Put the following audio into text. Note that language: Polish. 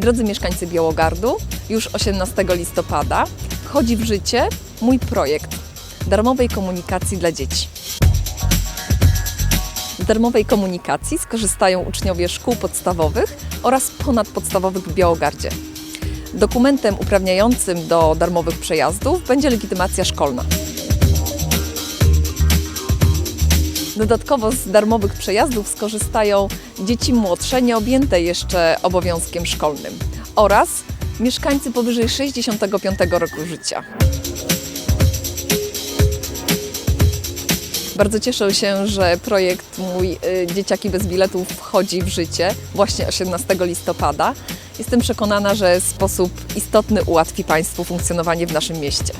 Drodzy mieszkańcy Białogardu, już 18 listopada wchodzi w życie mój projekt darmowej komunikacji dla dzieci. Z darmowej komunikacji skorzystają uczniowie szkół podstawowych oraz ponadpodstawowych w Białogardzie. Dokumentem uprawniającym do darmowych przejazdów będzie legitymacja szkolna. Dodatkowo z darmowych przejazdów skorzystają dzieci młodsze, nieobjęte jeszcze obowiązkiem szkolnym oraz mieszkańcy powyżej 65 roku życia. Bardzo cieszę się, że projekt mój y, Dzieciaki bez biletów wchodzi w życie właśnie 18 listopada. Jestem przekonana, że w sposób istotny ułatwi Państwu funkcjonowanie w naszym mieście.